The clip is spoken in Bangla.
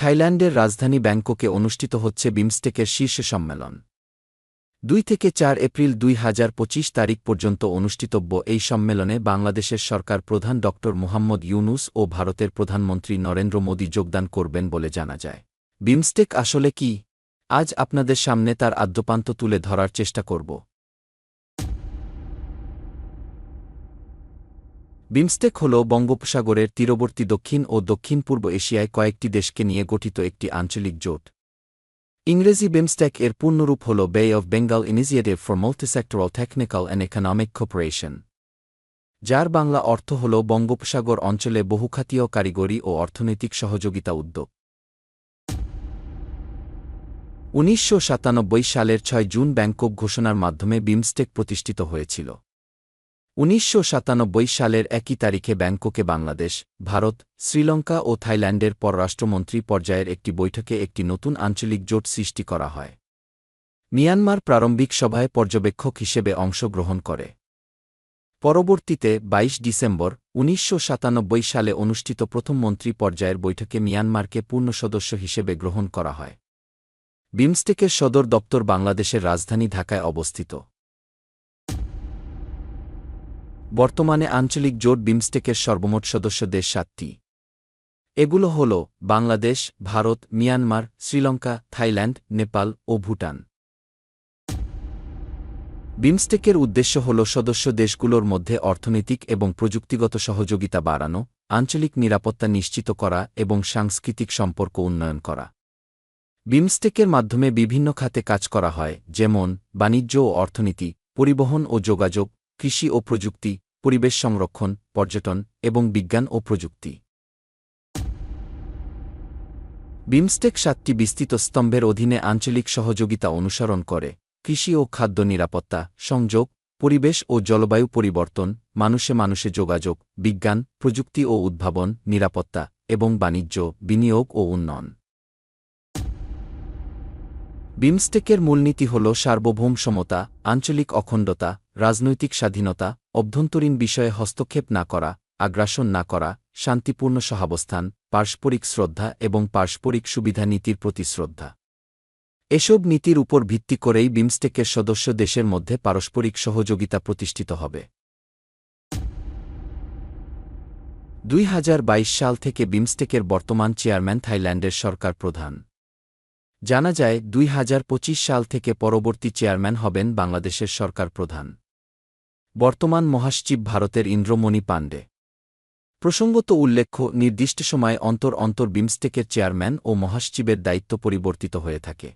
থাইল্যান্ডের রাজধানী ব্যাংককে অনুষ্ঠিত হচ্ছে বিমস্টেকের শীর্ষ সম্মেলন। দুই থেকে চার এপ্রিল দুই হাজার পঁচিশ তারিখ পর্যন্ত অনুষ্ঠিতব্য এই সম্মেলনে বাংলাদেশের সরকার প্রধান ড মুহাম্মদ ইউনুস ও ভারতের প্রধানমন্ত্রী নরেন্দ্র মোদী যোগদান করবেন বলে জানা যায়। বিমস্টেক আসলে কি? আজ আপনাদের সামনে তার আদ্যপান্ত তুলে ধরার চেষ্টা করব। বিমস্টেক হল বঙ্গোপসাগরের তীরবর্তী দক্ষিণ ও দক্ষিণ পূর্ব এশিয়ায় কয়েকটি দেশকে নিয়ে গঠিত একটি আঞ্চলিক জোট। ইংরেজি বিমস্টেক এর পূর্ণরূপ হল Bay of Bengal initiative for multisectoral technical and economic cooperation যার বাংলা অর্থ হল বঙ্গোপসাগর অঞ্চলে বহুখাতীয় কারিগরি ও অর্থনৈতিক সহযোগিতা উদ্যোগ। উনিশশো সাতানব্বই সালের ছয় জুন ব্যাংকক ঘোষণার মাধ্যমে বিমস্টেক প্রতিষ্ঠিত হয়েছিল। উনিশশো সাতানব্বই সালের একই তারিখে ব্যাংককে বাংলাদেশ, ভারত, শ্রীলঙ্কা ও থাইল্যান্ডের পররাষ্ট্রমন্ত্রী পর্যায়ের একটি বৈঠকে একটি নতুন আঞ্চলিক জোট সৃষ্টি করা হয়। মিয়ানমার প্রারম্ভিক সভায় পর্যবেক্ষক হিসেবে অংশগ্রহণ করে। পরবর্তীতে ২২ ডিসেম্বর উনিশশো সাতানব্বই সালে অনুষ্ঠিত প্রথম মন্ত্রী পর্যায়ের বৈঠকে মিয়ানমারকে পূর্ণ সদস্য হিসেবে গ্রহণ করা হয়। বিমস্টেকের সদর দপ্তর বাংলাদেশের রাজধানী ঢাকায় অবস্থিত। বর্তমানে আঞ্চলিক জোট বিমস্টেকের সর্বমোট সদস্য দেশ সাতটি। এগুলো হল বাংলাদেশ, ভারত, মিয়ানমার, শ্রীলঙ্কা, থাইল্যান্ড, নেপাল ও ভুটান। বিমস্টেকের উদ্দেশ্য হল সদস্য দেশগুলোর মধ্যে অর্থনৈতিক এবং প্রযুক্তিগত সহযোগিতা বাড়ানো, আঞ্চলিক নিরাপত্তা নিশ্চিত করা এবং সাংস্কৃতিক সম্পর্ক উন্নয়ন করা। বিমস্টেকের মাধ্যমে বিভিন্ন খাতে কাজ করা হয়, যেমন বাণিজ্য ও অর্থনীতি, পরিবহন ও যোগাযোগ কৃষি ও প্রযুক্তি, পরিবেশ সংরক্ষণ, পর্যটন এবং বিজ্ঞান ও প্রযুক্তি। বিমস্টেক সাতটি বিস্তৃত স্তম্ভের অধীনে আঞ্চলিক সহযোগিতা অনুসরণ করে কৃষি ও খাদ্য নিরাপত্তা, সংযোগ, পরিবেশ ও জলবায়ু পরিবর্তন, মানুষে মানুষে যোগাযোগ, বিজ্ঞান, প্রযুক্তি ও উদ্ভাবন, নিরাপত্তা এবং বাণিজ্য, বিনিয়োগ ও উন্নয়ন। বিমস্টেকের মূলনীতি হল সার্বভৌম সমতা, আঞ্চলিক অখণ্ডতা রাজনৈতিক স্বাধীনতা, অভ্যন্তরীণ বিষয়ে হস্তক্ষেপ না করা, আগ্রাসন না করা, শান্তিপূর্ণ সহাবস্থান, পারস্পরিক শ্রদ্ধা এবং পারস্পরিক সুবিধা নীতির প্রতি শ্রদ্ধা। এসব নীতির উপর ভিত্তি করেই বিমস্টেকের সদস্য দেশের মধ্যে পারস্পরিক সহযোগিতা প্রতিষ্ঠিত হবে। দুই হাজার বাইশ সাল থেকে বিমস্টেকের বর্তমান চেয়ারম্যান থাইল্যান্ডের সরকার প্রধান। জানা যায়, দুই হাজার পঁচিশ সাল থেকে পরবর্তী চেয়ারম্যান হবেন বাংলাদেশের সরকার প্রধান। বর্তমান মহাসচিব ভারতের ইন্দ্রমণি পাণ্ডে। প্রসঙ্গত উল্লেখ্য, নির্দিষ্ট সময়ে অন্তর অন্তর বিমস্টেকের চেয়ারম্যান ও মহাসচিবের দায়িত্ব পরিবর্তিত হয়ে থাকে।